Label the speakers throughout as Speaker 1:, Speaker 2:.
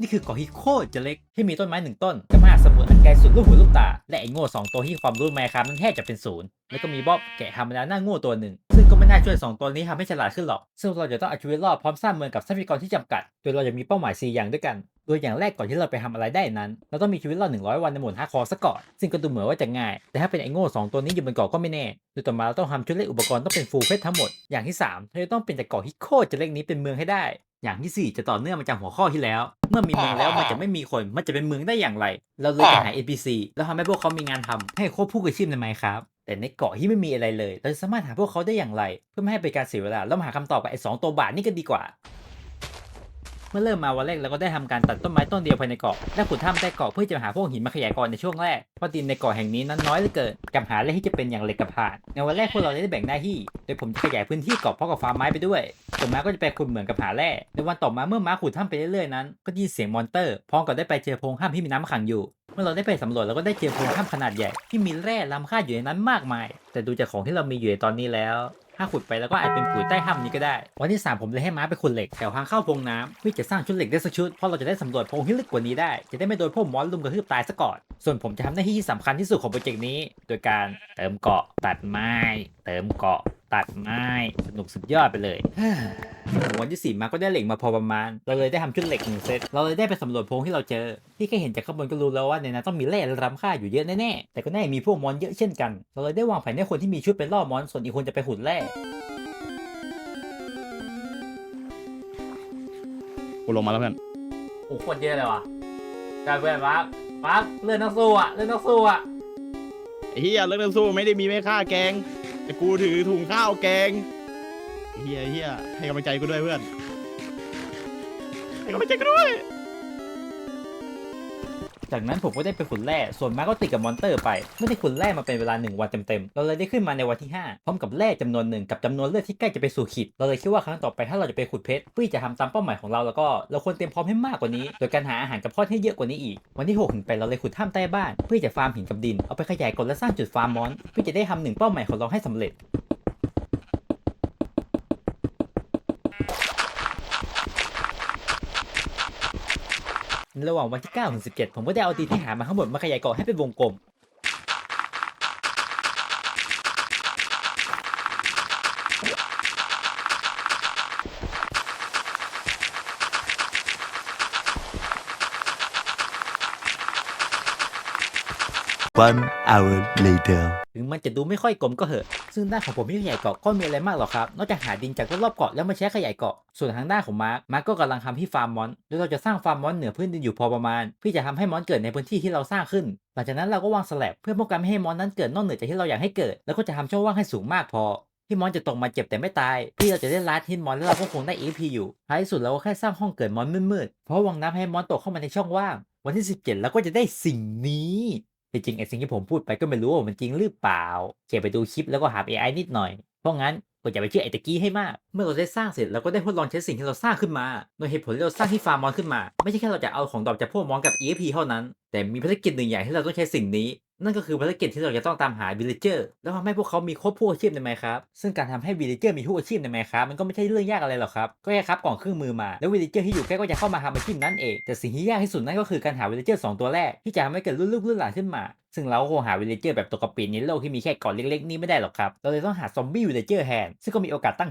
Speaker 1: นี่คือเกาะที่โคตรจะเล็กที่มีต้นไม้หนึ่งต้นกับมหา สมุทรอันไกลสุดลูกหูลูกตา และไอ้โง่สองตัวที่ความรู้แมครับนั้นแทบจะเป็นศูนย์แล้วก็มีบ๊อบแกะธรรมดาหน้าโง่ตัวหนึ่งซึ่งก็ไม่น่าช่วยสองตัวนี้ทำให้ฉลาดขึ้นหรอก ซึ่งเราจะต้องเอาชีวิตรอดพร้อมสร้างเมืองกับทรัพยากรที่จำกัด โดยเราจะมีเป้าหมาย 4 อย่างด้วยกัน โดยอย่างแรกก่อนที่เราไปทำอะไรได้นั้น เราต้องมีชีวิตรอด 100 วันในหมวดฮาร์คอร์ซะก่อน ซึ่งก็ดูเหมือนว่าจะง่าย แต่ถ้าเป็นไอ้โง่สองตัวนี้อยู่บนเกาะก็ไม่แน่โดยต่อมาเราต้องทำชุดเล็กอุปกรณ์ต้องเป็นฟูลเพชรทั้งหมด อย่างที่3เราจะต้องเป็นจากเกาะที่โคจะเล็กนี้เป็นเมืองให้ได้ อย่างที่ 4 จะต่อเนื่องมาจากหัวข้อที่แล้ว เมื่อมีเมืองแล้วมันจะไม่มีคน มันจะเป็นเมืองได้อย่างไร เราเลยจะหา NPC แล้วทำให้พวกเขามีงานทำให้ควบคู่กับชีพในไมครับแต่ในเกาะที่ไม่มีอะไรเลย เราจะสามารถหาพวกเขาได้อย่างไร เพื่อไม่ให้เป็นการเสียเวลา แล้วมาหาคำตอบกับไอ้สองตัวบาทนี่กันดีกว่า เมื่อเริ่มมาวันแรกเราก็ได้ทำการตัดต้นไม้ต้นเดียวภายในเกาะและขุดถ้ำใต้เกาะเพื่อจะหาพวกหินมาขยายก่อนในช่วงแรกเพราะดินในเกาะแห่งนี้นั้นน้อยเหลือเกินกับหาอะไรที่จะเป็นอย่างเหล็กกับผ่านในวันแรกพวกเราได้แบ่งหน้าที่โดยผมจะขยายพื้นที่เกาะพร้อมกับฟาร์มไม้ไปด้วยส่วนม้าก็จะไปขุดเหมืองกับหาแร่ในวันต่อมาเมื่อม้าขุดถ้ำไปเรื่อยๆนั้น ก็ได้ยินเสียงมอนเตอร์พร้อมกับได้ไปเจอโพรงถ้ำที่มีน้ำขังอยู่เมื่อเราได้ไปสำรวจเราก็ได้เจอโพรงถ้ำขนาดใหญ่ที่มีแร่ล้ำค่าอยู่ในนั้นมากมาย แต่ดูจากของที่เรามีอยู่ในตอนนี้แล้ว ถ้าขุดไปแล้วก็อาจเป็นปุ๋ยใต้ถ้ำนี้ก็ได้ วันที่ 3 ผมเลยให้ม้าไปขุดเหล็กแถวทางเข้าโพรงน้ำเพื่อจะสร้างชุดเหล็กได้สักชุดเพราะเราจะได้สำรวจโพรงที่ลึกกว่านี้ได้ จะได้ไม่โดนพวกมอนลุมกระทืบตายซะก่อน ส่วนผมจะทำหน้าที่ที่สำคัญที่สุดของโปรเจกต์นี้ โดยการเติมเกาะตัดไม้ เติมเกาะ ตัดไม้สนุกสุดยอดไปเลยวันที่สี่มาก็ได้เหล็กมาพอประมาณ เราเลยได้ทำชุดเหล็กหนึ่งเซต เราเลยได้ไปสำรวจโพรงที่เราเจอ ที่แค่เห็นจากข้างบนก็รู้แล้วว่าในนั้นต้องมีแร่ล้ำค่าอยู่เยอะแน่ๆ แต่ก็แน่มีพวกมอนเยอะเช่นกัน เราเลยได้วางแผนให้คนที่มีชุดเป็นล่อมอน ส่วนอีกคนจะไปขุดแร่
Speaker 2: กูลงมาแล้วเพื่อน
Speaker 1: โอ้โหโคตรเยอะเลยว่ะกลายเป็นมาร์คมาร์คเลื่อนนักสู้อะเลื่อนนักสู้อะ
Speaker 2: ไอ้เฮียเลิกเล่นสู้ไม่ได้มีไม่ฆ่าแกง แต่กูถือถุงข้าวแกงเฮียเฮียให้กำลังใจกูด้วยเพื่อนให้กำลังใจกูด้วย
Speaker 1: จากนั้นผมก็ได้ไปขุดแร่ ส่วนมาก็ติดกับมอนเตอร์ไป ไม่ได้ขุดแร่มาเป็นเวลา 1 วันเต็มๆ เราเลยได้ขึ้นมาในวันที่ 5 พร้อมกับแร่จำนวนหนึ่งกับจำนวนเลือดที่ใกล้จะไปสู่ขีด เราเลยคิดว่าครั้งต่อไปถ้าเราจะไปขุดเพชรเพื่อจะทำตามเป้าหมายของเราแล้วก็เราควรเตรียมพร้อมให้มากกว่านี้ โดยการหาอาหารกับพอดให้เยอะกว่านี้อีก วันที่6ถึงไปเราเลยขุดถ้ำใต้บ้าน เพื่อจะฟาร์มหินกับดิน เอาไปขยายกลและสร้างจุดฟาร์มมอนเพื่อจะได้ทำหนึ่งเป้าหมายของเราให้สำเร็จ ระหว่างวันที่9ถึง17 ผมก็ได้เอาตีนที่หามาทั้งหมดมาขยายเกาะให้เป็นวงกลม
Speaker 3: One hour later.
Speaker 1: ถึงมันจะดูไม่ค่อยกลมก็เหอะ ซึ่งด้านของผมที่ขยายเกาะก็มีอะไรมากหรอกครับ นอกจากหาดินจากรอบๆเกาะแล้วมาใช้ขยายเกาะ ส่วนทางด้านของมาร์คมาร์คก็กำลังทำที่ฟาร์มมอนโดยเราจะสร้างฟาร์มมอนเหนือพื้นดินอยู่พอประมาณเพื่อจะทำให้มอนเกิดในพื้นที่ที่เราสร้างขึ้น หลังจากนั้นเราก็วางสแลบเพื่อป้องกันไม่ให้มอนนั้นเกิดนอกเหนือจากที่เราอยากให้เกิด แล้วก็จะทำช่องว่างให้สูงมากพอที่มอนจะตกมาเจ็บแต่ไม่ตาย ที่เราจะได้ลัดฮิตมอนแล้วเราก็คงได้ EP อยู่ท้ายสุดเราก็แค่สร้างห้องเกิดมอนมืดๆเพราะวังน้ำให้มอนตกเข้ามาในช่องว่าง วันที่ 17เราก็จะได้สิ่งนี้ จริงไอ้สิ่งที่ผมพูดไปก็ไม่รู้ว่ามันจริงหรือเปล่าเขียนไปดูคลิปแล้วก็หา AI นิดหน่อย เพราะงั้นก็อย่าไปเชื่อไอ้ตะกี้ให้มาก เมื่อเราได้สร้างเสร็จเราก็ได้ทดลองใช้สิ่งที่เราสร้างขึ้นมา โดยเหตุผลที่เราสร้างที่ฟาร์มมอนขึ้นมา ไม่ใช่แค่เราจะเอาของดอกจากพวกมอนกับ EFP เท่านั้น แต่มีภารกิจหนึ่งอย่างที่เราต้องใช้สิ่งนี้ นั่นก็คือภารกิจที่เราจะต้องตามหาวิลเลเจอร์แล้วทำให้พวกเขามีครบผู้อาชีพในไหมครับซึ่งการทำให้วิลเลเจอร์มีผู้อาชีพในไหมครับมันก็ไม่ใช่เรื่องยากอะไรหรอกครับก็แค่ครับกล่องเครื่องมือมาแล้ววิลเลเจอร์ที่อยู่ใกล้ก็จะเข้ามาทำอาชีพนั้นเองแต่สิ่งที่ยากที่สุดนั่นก็คือการหาวิลเลเจอร์สองตัวแรกที่จะทำให้เกิดรุ่นลูกรุ่นหลานขึ้นมาซึ่งเราคงหาวิลเลเจอร์แบบตัวกระปินในโลกที่มีแค่เกาะเล็กๆนี้ไม่ได้หรอกครับ เราเลยต้องหาซอมบี้วิลเลเจอร์แทนซึ่งก็มีโอกาสตั้ง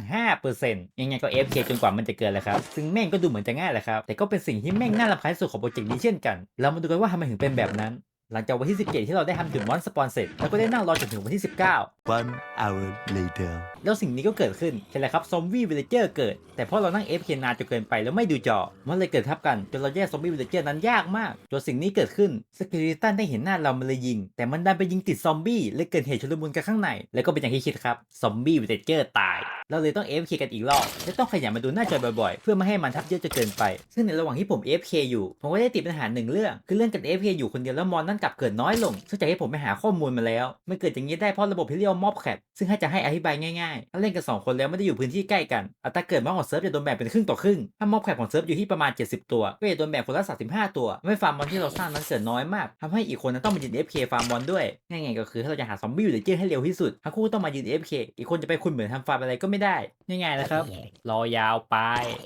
Speaker 1: 5%ยังไงก็ FK จนกว่ามันจะเกินแหละครับ ซึ่งแม่งก็ดูเหมือนจะง่ายแหละครับ แต่ก็เป็นสิ่งที่แม่งน่ารำคาญสุดของโปรเจกต์นี้เช่นกัน เรามาดูกันว่าทำไมถึงเป็นแบบนั้น หลังจากวันที่ 17 ที่เราได้ทำจุดมอนสปอนเสร็จเราก็ได้นั่งรอจนถึงวันที่ 19
Speaker 3: One hour later.
Speaker 1: แล้วสิ่งนี้ก็เกิดขึ้นใช่แหละครับซอมบี้วิลเลเจอร์เกิด แต่เพราะเรานั่ง FK นานจนเกินไปแล้วไม่ดูจอ มันเลยเกิดทับกันจนเราแยกซอมบี้วิลเลเจอร์นั้นยากมากจนสิ่งนี้เกิดขึ้นสกิลิตันได้เห็นหน้าเรามันเลยยิง แต่มันดันไปยิงติดซอมบี้เลยเกิดเหตุชุลมุนกันข้างใน แล้วก็เป็นอย่างที่คิดครับซอมบี้วิลเลเจอร์ตายเราเลยต้อง AFK กันอีกรอบและต้องขยันมาดูหน้าจอบ่อยๆ เพื่อไม่ให้มันทับเยอะจนเกินไป ซึ่งในระหว่างที่ผม AFK อยู่ ผมก็ได้ติดปัญหาหนึ่งเรื่อง คือเรื่องการ AFK อยู่คนเดียวแล้วมอนนั่นกลับเกิดน้อยลงซึ่งจากที่ผมไปหาข้อมูลมาแล้ว มันเกิดอย่างนี้ได้เพราะระบบที่เรียกว่ามอบแคปซึ่งถ้าจะให้อธิบายง่ายถ้าเล่นกัน 2 คนแล้วไม่ได้อยู่พื้นที่ใกล้กัน อัตราเกิดม็อบของเซิร์ฟจะโดนแบ่งเป็นครึ่งต่อครึ่ง ถ้าม็อบแคปของเซิร์ฟอยู่ที่ประมาณ 70 ตัว ก็จะโดนแบ่งคนละ 35 ตัวทำให้ฟาร์มบอลที่เราสร้างนั้นเกิดน้อยมากทำให้อีกคนนั้นต้องมายืน FK ฟาร์มบอลด้วยง่ายๆก็คือถ้าเราจะหาซอมบี้อยู่ในเจอร์ให้เร็วที่สุดทั้งคู่ต้องมายืน FK อีกคนจะไปคุยเหมือนทำฟาร์มอะไรก็ไม่ได้ง่ายๆนะครับรอยาวไป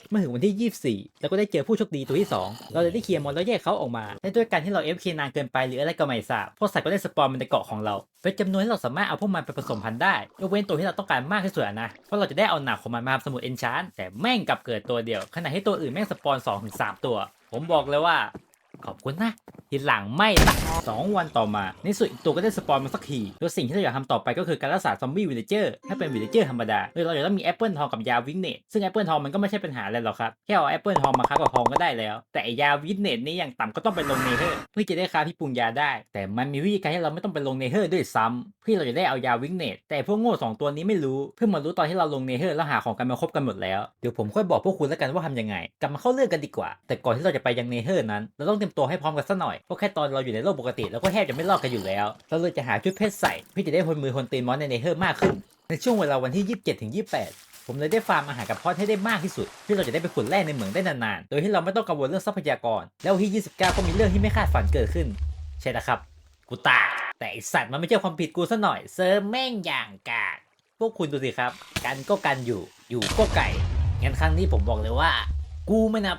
Speaker 1: เมื่อถึงวันที่ 24 แล้วก็ได้เจอผู้โชคดีตัวที่ 2 เราเลยได้เคลียร์มอนแล้วแยกเขาออกมาและด้วยการที่เรา FK นานเกินไปหรืออะไรก็ไม่ทราบพวกสัตว์ก็ได้สปอนมันในเกาะของเราเป็นจำนวนที่เราสามารถเอาพวกมันไปผสมพันธุ์ได้ยกเว้นตัวที่เราต้องการมากที่สุดนะ เพราะเราจะได้เอาหนักของมันมาทำสมุดเอนชานแต่แม่งกลับเกิดตัวเดียว ขณะที่ตัวอื่นแม่งสปอน2-3ถึง3ตัว ผมบอกเลยว่า ขอบคุณนะทีหลังไม่ละสองวันต่อมา ในสุดอีกตัวก็ได้สปอนมาสักทีโดยสิ่งที่เราอยากทำต่อไปก็คือการรักษาซอมบี้วิลเลเจอร์ให้เป็นวิลเลเจอร์ธรรมดาโดยเราจะต้องมีแอปเปิลทองกับยาวิงเนตซึ่งแอปเปิลทองมันก็ไม่ใช่ปัญหาอะไรหรอกครับ แค่เอาแอปเปิลทองมาค้ากับทองก็ได้แล้ว แต่ยาวิงเนตนี่อย่างต่ำก็ต้องไปลงเนเธอร์เพื่อจะได้ค้าที่ปรุงยาได้ แต่มันมีวิธีการให้เราไม่ต้องไปลงเนเธอร์ด้วยซ้ำเพื่อเราจะได้เอายาวิงเนตแต่พวกโง่สองตัวนี้ไม่รู้เพิ่งมารู้ตอนที่เราลงเนเธอร์แล้วหาของกันมาครบกันหมดแล้วเดี๋ยวผมค่อยบอกพวกคุณแล้วกันว่าทำยังไงกลับมาเข้าเรื่องกันดีกว่า แต่ก่อนที่เราจะไปยังเนเธอร์นั้นเราต้องเตรียมตัวให้พร้อมกันสักหน่อยเพราะแค่ตอนเราอยู่ในโลกปกติเราก็แทบจะไม่รอดกันอยู่แล้วเราเลยจะหาชุดเพชรใส่เพื่อจะได้ทนมือทนตีนมอนในเนเธอร์มากขึ้น ในช่วงเวลาวันที่ 27ถึง28ผมเลยได้ฟาร์มอาหารกับพอดให้ได้มากที่สุดเพื่อเราจะได้ไปขุดแร่ในเหมืองได้นานๆ โดยที่เราไม่ต้องกังวลเรื่องทรัพยากร แล้ววันที่ 29 ก็มีเรื่องที่ไม่คาดฝันเกิดขึ้น ใช่นะครับ กูตายแต่ไอสัตว์มันไม่ใช่ความผิดกูซะหน่อย เซิร์ฟแม่งอย่างกากพวกคุณดูสิครับ กันก็กันอยู่ อยู่ก็ไก่งั้นครั้งนี้ผมบอกเลยว่า กูไม่นับ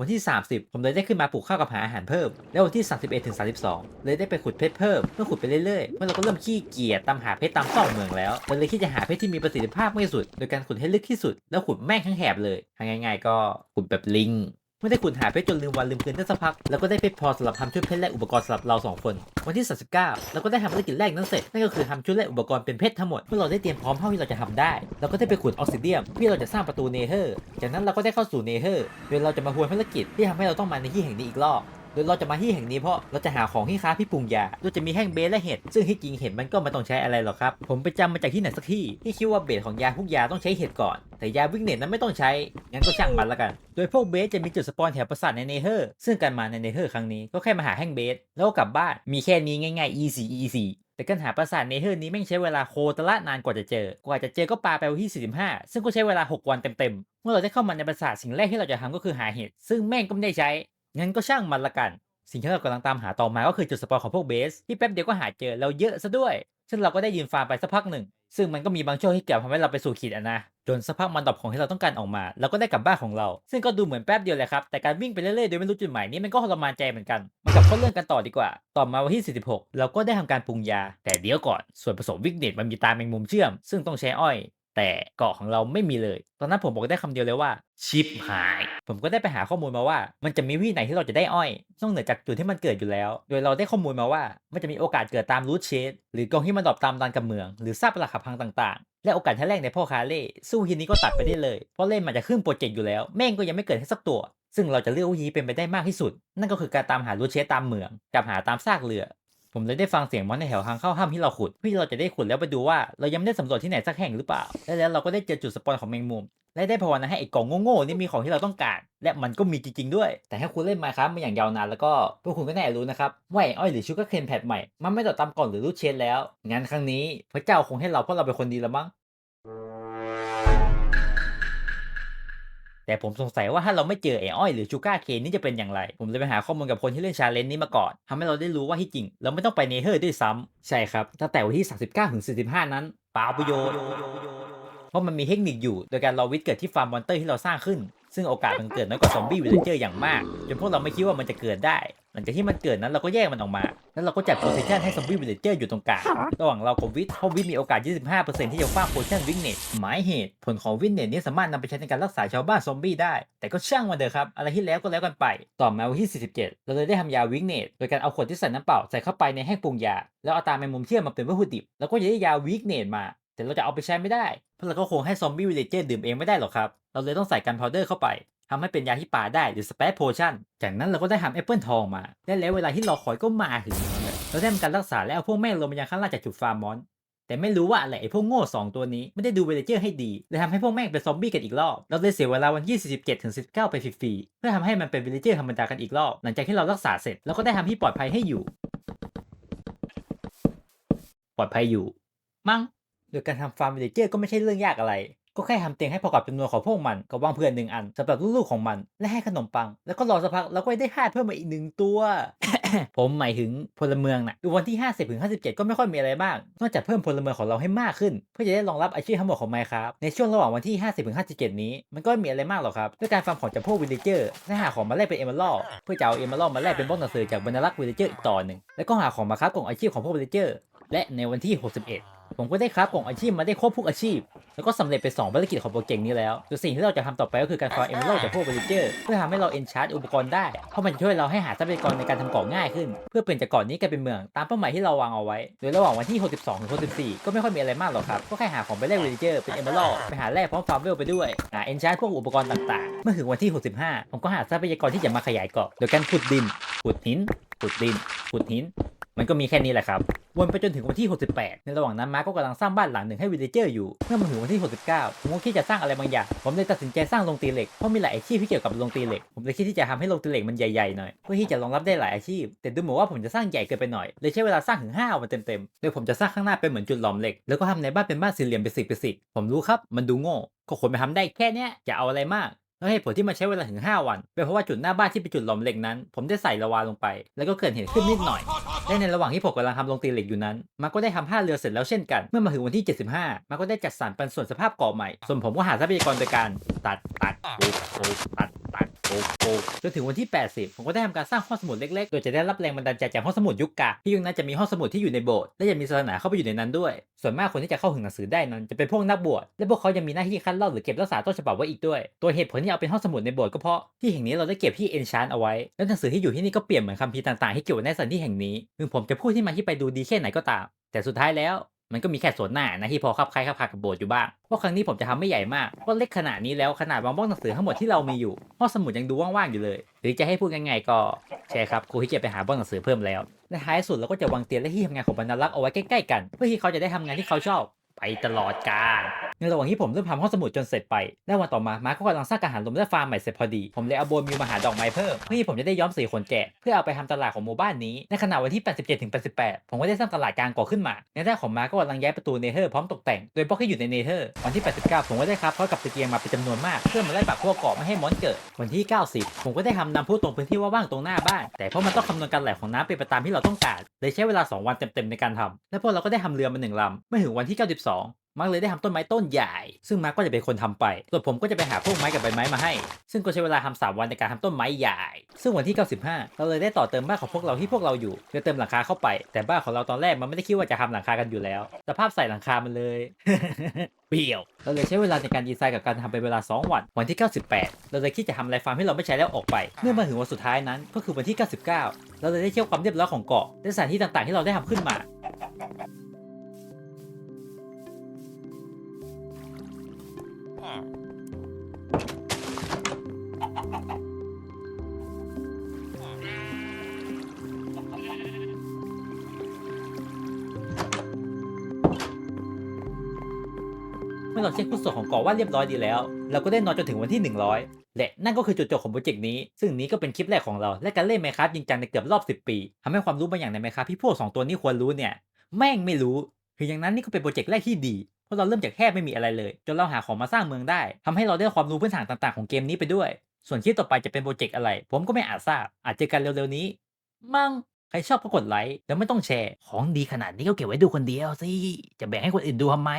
Speaker 1: วันที่ 30 ผมเลยได้ขึ้นมาปลูกข้าวกับหาอาหารเพิ่ม แล้ววันที่ 31ถึง32 เลยได้ไปขุดเพชรเพิ่มเมื่อขุดไปเรื่อยๆเมื่อเราก็เริ่มขี้เกียจตามหาเพชรตามซอกเมืองแล้วเราเลยคิดจะหาเพชรที่มีประสิทธิภาพมากที่สุด โดยการขุดให้ลึกที่สุด แล้วขุดแม่งทั้งแหบเลยทางง่ายๆ ก็ขุดแบบลิง เมื่อได้ขุดหาเพชรจนลืมวันลืมคืนได้สักพัก แล้วก็ได้เพชรพอสำหรับทำชุดเพชรและอุปกรณ์สำหรับเราสองคน วันที่ 39 เราก็ได้ทำภารกิจแรกนั้นเสร็จ นั่นก็คือทำชุดและอุปกรณ์เป็นเพชรทั้งหมด เมื่อเราได้เตรียมพร้อมเท่าที่เราจะทำได้ เราก็ได้ไปขุดออกซิเดียมเพื่อเราจะสร้างประตูเนเธอร์ จากนั้นเราก็ได้เข้าสู่เนเธอร์ โดยเราจะมาหวนภารกิจที่ทำให้เราต้องมาในที่แห่งนี้อีกรอบ โดยเราจะมาที่แห่งนี้เพราะเราจะหาของที่ค้าพี่ปรุงยาโดยจะมีแห้งเบสและเห็ด ซึ่งที่จริงเห็ดมันก็ไม่ต้องใช้อะไรหรอกครับ ผมไปจำมาจากที่ไหนสักที่ที่คิดว่าเบสของยาทุกยาต้องใช้เห็ดก่อน แต่ยาวิกเนตนั้นไม่ต้องใช้ งั้นก็ช่างมันละกัน โดยพวกเบสจะมีจุดสปอนแถวปราสาทในเนเธอร์ซึ่งการมาในเนเธอร์ครั้งนี้ก็แค่มาหาแห้งเบสแล้วก็กลับบ้านมีแค่นี้ง่ายๆ easy easy แต่การหาปราสาทเนเธอร์นี้แม่งใช้เวลาโคตรละนานกว่าจะเจอ กว่าจะเจอก็ปาไปวันที่ 45 ซึ่งก็ใช้เวลา 6 วันเต็มๆ เมื่อเราได้เข้ามาในปราสาทสิ่งแรกที่เราจะทำก็คือหาเห็ด ซึ่งแม่งก็ไม่ได้ใช้ งั้นก็ช่างมันละกัน สิ่งที่เรากำลังตามหาต่อมาก็คือจุดสปอนของพวกเบส ที่แป๊บเดียวก็หาเจอแล้วเยอะซะด้วย ซึ่งเราก็ได้ยืนฟาร์มไปสักพักหนึ่ง ซึ่งมันก็มีบางช่วงที่เกือบทำให้เราไปสู่ขีดอะนะจนสักพักมันดรอปของที่เราต้องการออกมาเราก็ได้กลับบ้านของเรา ซึ่งก็ดูเหมือนแป๊บเดียวเลยครับแต่การวิ่งไปเรื่อยๆโดยไม่รู้จุดหมายนี้มันก็ทรมานใจเหมือนกันมากับข้าเรื่องกันต่อดีกว่า ต่อมาวันที่ 46 เราก็ได้ทำการปรุงยา แต่เดี๋ยวก่อนส่วนผสมวิกเนตมันมีตาแมงมุมเชื่อม ซึ่งต้องใช้อ้อย แต่เกาะของเราไม่มีเลย ตอนนั้นผมบอกได้คำเดียวเลยว่าชิปหาย ผมก็ได้ไปหาข้อมูลมาว่า มันจะมีวิธีไหนที่เราจะได้อ้อยนอกเหนือจากจุดที่มันเกิดอยู่แล้ว โดยเราได้ข้อมูลมาว่า มันจะมีโอกาสเกิดตามรูทเชดหรือกองที่มันดรอปตามลานกับเมือง หรือซากปรักหักพังต่างๆ และโอกาสแที่แรกในพ่อคาเล่สู้ทีนี้ก็ตัดไปได้เลย เพราะเล่นมันจะขึ้นโปรเจกต์อยู่แล้ว แม่งก็ยังไม่เกิดให้สักตัว ซึ่งเราจะเลือกวิธีเป็นไปได้มากที่สุด นั่นก็คือการตามหารูทเชดตามเมือง กับหาตามซากเรือ ผมเลยได้ฟังเสียงมอนในแถวทางเข้าห้ามที่เราขุดเพื่อที่เราจะได้ขุดแล้วไปดูว่าเรายังไม่ได้สำรวจที่ไหนสักแห่งหรือเปล่า และแล้วเราก็ได้เจอจุดสปอนของแมงมุม และได้ภาวนาให้ไอ้กล่องโง่ๆนี่มีของที่เราต้องการ และมันก็มีจริงๆด้วย แต่ถ้าคุณเล่นมาครับมาอย่างยาวนานแล้วก็พวกคุณก็แน่รู้นะครับว่าไอ้อ้อยหรือชูการ์เคนแพดใหม่มันไม่ต่อตามก่อนหรือรูดเชนแล้วงั้นครั้งนี้พระเจ้าคงให้เราเพราะเราเป็นคนดีละมั้ง แต่ผมสงสัยว่าถ้าเราไม่เจอไอ้อ้อยหรือชูการ์เคนนี่จะเป็นอย่างไร ผมเลยไปหาข้อมูลกับคนที่เล่นชาเลนจ์นี้มาก่อนทำให้เราได้รู้ว่าที่จริง เราไม่ต้องไปเนเธอร์ด้วยซ้ำใช่ครับตั้งแต่วันที่ 39ถึง45 นั้นปาประโยชน์เพราะมันมีเทคนิคอยู่ โดยการรอวิทเกิดที่ฟาร์มมอนเตอร์ที่เราสร้างขึ้น ซึ่งโอกาสมันเกิดน้อยกว่าซอมบี้วิลเลเจอร์อย่างมาก จนพวกเราไม่คิดว่ามันจะเกิดได้ หลังจากที่มันเกิดนั้นเราก็แยกมันออกมา แล้วเราก็จัดโพซิชันให้ซอมบี้วิลเลเจอร์อยู่ตรงกลาง ระหว่างเรากับวิทเพราะวิทมีโอกาส 25%ที่จะคว้าโพซิชันวิกเนตหมายเหตุผลของวิกเนตนี้สามารถนำไปใช้ในการรักษาชาวบ้านซอมบี้ได้ แต่ก็ช่างมันเถอะครับ อะไรที่แล้วก็แล้วกันไป ต่อมาวันที่ 47 เราเลยได้ทำยาวิกเนตโดยการเอาขวดที่ใส่น้ำเปล่าใส่เข้าไปในแห้งปรุงยา แล้วเอาตาแมงมุมเชื่อมมาเป็นวัตถุดิบ แล้วก็จะได้ยาวิกเนตมา แต่เราจะเอาไปใช้ไม่ได้ เพราะเราก็คงให้ซอมบี้วิลเลเจอร์ดื่มเองไม่ได้หรอกครับ เราเลยต้องใส่กันพาวเดอร์เข้าไปทำให้เป็นยาที่ป่าได้หรือสเปซโพชั่น จากนั้นเราก็ได้ทำแอปเปิลทองมาและแล้วเวลาที่เราคอยก็มาถึงเราได้ทำการรักษาและเอาพวกแม่งลงมายังข้างล่างจากจุดฟาร์มมอน แต่ไม่รู้ว่าอะไรไอ้พวกโง่สองตัวนี้ไม่ได้ดูเวลเจอร์ให้ดีเลยทำให้พวกแม่งเป็นซอมบี้กันอีกรอบ เราเลยเสียเวลาวันที่47ถึง19 ไปฟรีๆเพื่อทำให้มันเป็นเวลเจอร์ธรรมดากันอีกรอบ หลังจากที่เรารักษาเสร็จเราก็ได้ทำที่ปลอดภัยให้อยู่ ปลอดภัยอยู่ มั้ง โดยการทำฟาร์มวิลเลเจอร์ก็ไม่ใช่เรื่องยากอะไร ก็แค่ทำเตียงให้พอกับจำนวนของพวกมันกับวางเพื่อนหนึ่งอันสำหรับลูกๆของมัน และให้ขนมปัง แล้วก็รอสักพักแล้วก็ได้ทาสเพิ่มมาอีกหนึ่งตัว ผมหมายถึงพลเมืองนะดูวันที่ 50ถึง57 ก็ไม่ค่อยมีอะไรมาก นอกจากเพิ่มพลเมืองของเราให้มากขึ้น เพื่อจะได้รองรับอาชีพทั้งหมดของไมครับในช่วงระหว่างวันที่ 50ถึง57 นี้ มันก็ไม่มีอะไรมากหรอกครับด้วยการฟาร์มของจาพวกวิลเลเจอร์และหาของมาแลกเป็นเอเมอรัลเพื่อจะเอาเอเมอรัลมาแลกเป็นบล็อกหนังสือจากบรรลักษ์วิลเลเจอร์อีกต่อหนึ่งแล้วก็หาของมาครับกล่องอาชีพของพวกวิลเลเจอร์ และในวันที่ 61 ผมก็ได้ครับกล่องอาชีพมาได้ครบทุกอาชีพ แล้วก็สำเร็จไปสองภารกิจของโปรเจกต์นี้แล้วโดยสิ่งที่เราจะทำต่อไปก็คือการฟาร์มเอเมอรัลจากพวกวิเลเจอร์เพื่อทำให้เราเอนชาร์จอุปกรณ์ได้ เพราะมันจะช่วยเราให้หาทรัพยากรในการทำเกาะง่ายขึ้น เพื่อเปลี่ยนจากเกาะนี้กลายเป็นเมืองตามเป้าหมายที่เราวางเอาไว้ โดยระหว่างวันที่ 62ถึง64 ก็ไม่ค่อยมีอะไรมากหรอกครับ ก็แค่หาของไปแลกวิเลเจอร์เป็นเอเมอรัลไปหาแร่พร้อมฟาร์มเวลไปด้วยหาเอนชาร์จพวกอุปกรณ์ต่างๆ เมื่อถึงวันที่ 65 ผมก็หาทรัพยากรที่จะมาขยายเกาะโดยการขุดดินขุดหินขุดดินขุดหิน มันก็มีแค่นี้แหละครับ วนไปจนถึงวันที่ 68 ในระหว่างนั้นมาร์คก็กำลังสร้างบ้านหลังหนึ่งให้วิลเลเจอร์อยู่ เมื่อมาถึงวันที่ 69 ผมก็คิดจะสร้างอะไรบางอย่าง ผมเลยตัดสินใจสร้างโรงตีเหล็ก เพราะมีหลายอาชีพที่เกี่ยวกับโรงตีเหล็ก ผมเลยคิดที่จะทำให้โรงตีเหล็กมันใหญ่ๆหน่อย เพื่อที่จะรองรับได้หลายอาชีพ แต่ดูเหมือนว่าผมจะสร้างใหญ่เกินไปหน่อย เลยใช้เวลาสร้างถึง5วันเต็มๆโดยผมจะสร้างข้างหน้าเป็นเหมือนจุดหลอมเหล็ก แล้วก็ทำในบ้านเป็นบ้านสี่เหลี่ยมเป็นสิบเป็นสิบผมรู้ครับ มันดูโง่ ก็ควรไปทำได้แค่นี้อย่าเอาอะไรมากแล้วเหตุผลที่มันใช้เวลาถึง 5 วันเป็นเพราะว่าจุดหน้าบ้านที่เป็นจุดหลอมเหล็กนั้น ผมได้ใส่ละวาลงไป แล้วก็เกิดเหตุขึ้นนิดหน่อย และในระหว่างที่ผมกำลังทำโรงตีเหล็กอยู่นั้นมันก็ได้ทำท่าเรือเสร็จแล้วเช่นกัน เมื่อมาถึงวันที่ 75มันก็ได้จัดสรรปันส่วนสภาพเกาะใหม่ ส่วนผมก็หาทรัพยากรโดยการตัดตัดตัดตัด โกกโกกจนถึงวันที่ 80 ผมก็ได้ทำการสร้างห้องสมุดเล็กๆ โดยจะได้รับแรงบันดาลใจจากห้องสมุดยุคกะที่ยุคนั้นจะมีห้องสมุดที่อยู่ในโบสถ์และยังมีศาสนาเข้าไปอยู่ในนั้นด้วย ส่วนมากคนที่จะเข้าถึงหนังสือได้นั้นจะเป็นพวกนักบวชและพวกเขายังมีหน้าที่คัดลอกหรือเก็บรักษาต้นฉบับไว้อีกด้วย ตัวเหตุผลที่เอาเป็นห้องสมุดในโบสถ์ก็เพราะที่แห่งนี้เราได้เก็บที่เอนชานเอาไว้และหนังสือที่อยู่ที่นี่ก็เปลี่ยนเหมือนคัมภีร์ต่างๆที่เกี่ยวกับในสถานที่แห่งนี้ถึงผมจะพูดที่มาที่ไปดูดีแค่ไหนก็ตาม แต่สุดท้ายแล้ว มันก็มีแค่ส่วนหน้านะที่พอคับคล้ายคับคากับโบสถ์อยู่บ้างว่าครั้งนี้ผมจะทำไม่ใหญ่มากเพราะเล็กขนาดนี้แล้วขนาดวางบล็อกหนังสือทั้งหมดที่เรามีอยู่ห้องสมุดยังดูว่างๆอยู่เลย หรือจะให้พูดง่ายๆก็ใช่ครับครูที่จะไปหาบล็อกหนังสือเพิ่มแล้วในท้ายสุดเราก็จะวางเตียงและที่ทำงานของบรรลักษ์เอาไว้ใกล้ๆกัน เพื่อที่เขาจะได้ทำงานที่เขาชอบ ไปตลอดกาลในระหว่างที่ผมเริ่มทำห้องสมุดจนเสร็จไป และวันต่อมามาร์คก็กำลังสร้างกังหันลมและฟาร์มใหม่เสร็จพอดี ผมเลยเอาโบนมิวมาหาดอกไม้เพิ่ม เพื่อที่ผมจะได้ย้อมสีขนแกะ เพื่อเอาไปทำตลาดของหมู่บ้านนี้ ในขณะวันที่ 87ถึง88 ผมก็ได้สร้างตลาดกลางก่อขึ้นมา ในด้านของมาร์คก็กำลังย้ายประตูเนเธอร์พร้อมตกแต่ง โดยบล็อกที่อยู่ในเนเธอร์ วันที่ 89 ผมก็ได้ครับเพราะกับตะเกียงมาเป็นจำนวนมาก เพื่อมาไล่ปราบพวกเกาะไม่ให้มอนเกิด วันที่ 90 ผมก็ได้ทำน้ำพุตรงพื้นที่ว่างๆตรงหน้าบ้าน แต่เพราะมันต้องคำนวณการไหลของน้ำเป็นไปตามที่เราต้องการเลยใช้เวลา 2 วันเต็มๆในการทำและพวกเราก็ได้ทำเรือมาหนึ่งลำเมื่อถึงวันที่ 92มาร์กเลยได้ทำต้นไม้ต้นใหญ่ ซึ่งมาร์กก็จะเป็นคนทำไป ส่วนผมก็จะไปหาพวกไม้กับใบไม้มาให้ ซึ่งก็ใช้เวลาทำสามวันในการทำต้นไม้ใหญ่ ซึ่งวันที่ 95 เราเลยได้ต่อเติมบ้านของพวกเราที่พวกเราอยู่เพื่อเติมหลังคาเข้าไป แต่บ้านของเราตอนแรกมันไม่ได้คิดว่าจะทำหลังคากันอยู่แล้ว สภาพใส่หลังคามันเลยเปี่ยว เราเลยใช้เวลาในการดีไซน์กับการทำเป็นเวลา 2 วัน วันที่ 98 เราเลยคิดจะทำอะไรฟาร์มที่เราไม่ใช้แล้วออกไป เมื่อมาถึงวันสุดท้ายนั้นก็คือวันที่ 99 เราเลยได้เที่ยวความเรียบร้อยของเกาะและสถานที่ต่างๆที่เราได้ทำขึ้นมา เช็คผู้ส่วนของเกาะว่าเรียบร้อยดีแล้ว เราก็ได้นอนจนถึงวันที่ 100 และนั่นก็คือจุดจบของโปรเจกต์นี้ ซึ่งนี้ก็เป็นคลิปแรกของเรา และการเล่นไมครับจริงจังในเกือบรอบ 10 ปีทำให้ความรู้บางอย่างในไมครับที่พวกสองตัวนี้ควรรู้เนี่ยแม่งไม่รู้คืออย่างนั้นนี่ก็เป็นโปรเจกต์แรกที่ดีเพราะเราเริ่มจากแค่ไม่มีอะไรเลย จนเราหาของมาสร้างเมืองได้ทำให้เราได้ความรู้พื้นฐานต่างๆของเกมนี้ไปด้วย ส่วนคลิปต่อไปจะเป็นโปรเจกต์อะไร ผมก็ไม่อาจทราบอาจเจอกันเร็วๆนี้ มั่งใครชอบก็กดไลค์แล้วไม่ต้องแชร์ ของดีขนาดนี้ก็เก็บไว้ดูคนเดียวสิ จะแบ่งให้คนอื่นดูทำไม